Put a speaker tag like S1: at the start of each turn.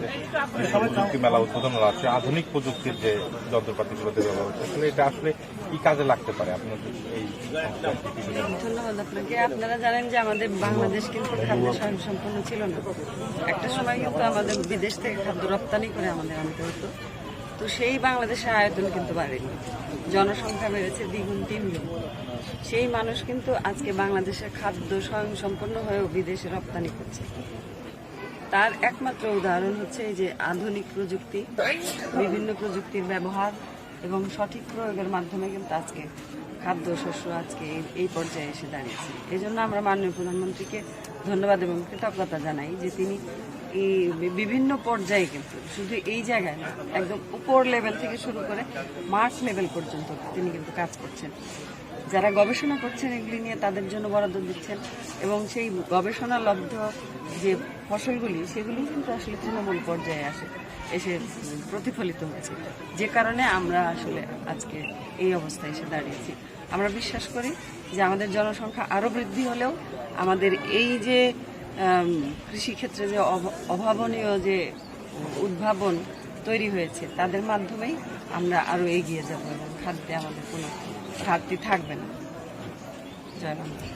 S1: যে প্রযুক্তি মেলা উদ্বোধন আছে আধুনিক প্রযুক্তির যে যন্ত্রপাতিগুলোতে ব্যবহার হচ্ছে আসলে এটা আসলে কি কাজে লাগতে পারে? আপনার এই?
S2: ধন্যবাদ আপনাকে আপনারা জানেন যে আমাদের বাংলাদেশ কিন্তু খাদ্য স্বয়ংসম্পন্ন ছিল না। একটা সময় কিন্তু আমাদের বিদেশ থেকে খাদ্য রপ্তানি করে আমাদের আনতে হতো। তো সেই বাংলাদেশের আয়তন কিন্তু বাড়েনি। জনসংখ্যা বেড়েছে দ্বিগুণ তিনগুণ সেই মানুষ কিন্তু আজকে বাংলাদেশের খাদ্য স্বয়ংসম্পন্ন হয়েও বিদেশে রপ্তানি করছে। তার একমাত্র উদাহরণ হচ্ছে এই যে আধুনিক প্রযুক্তি, বিভিন্ন প্রযুক্তির ব্যবহার এবং সঠিক প্রয়োগের মাধ্যমে কিন্তু আজকে খাদ্য শস্য আজকে এই- পর্যায়ে এসে দাঁড়িয়েছে। এই জন্য আমরা মাননীয় প্রধানমন্ত্রীকে ধন্যবাদ এবং কৃতজ্ঞতা জানাই যে তিনি এই বিভিন্ন পর্যায়ে কিন্তু শুধু এই জায়গায় না, একদম উপর লেভেল থেকে শুরু করে মার্চ লেভেল পর্যন্ত তিনি কিন্তু কাজ করছেন। যারা গবেষণা করছেন এগুলি নিয়ে তাদের জন্য বরাদ্দ দিচ্ছেন এবং সেই গবেষণা লব্ধ যে ফসলগুলি সেগুলি কিন্তু আসলে তৃণমূল পর্যায়ে আসে, এসে প্রতিফলিত হচ্ছে যে কারণে আমরা আসলে আজকে এই অবস্থায় এসে দাঁড়িয়েছি। আমরা বিশ্বাস করি যে আমাদের জনসংখ্যা আরও বৃদ্ধি হলেও আমাদের এই যে কৃষিক্ষেত্রে যে অভ- অভাবনীয় যে উদ্ভাবন তৈরি হয়েছে, তাদের মাধ্যমেই আমরা আরও এগিয়ে যাব এবং খাদ্যে আমাদের কোনো ঘাটতি থাকবে না। জয় বাংলা।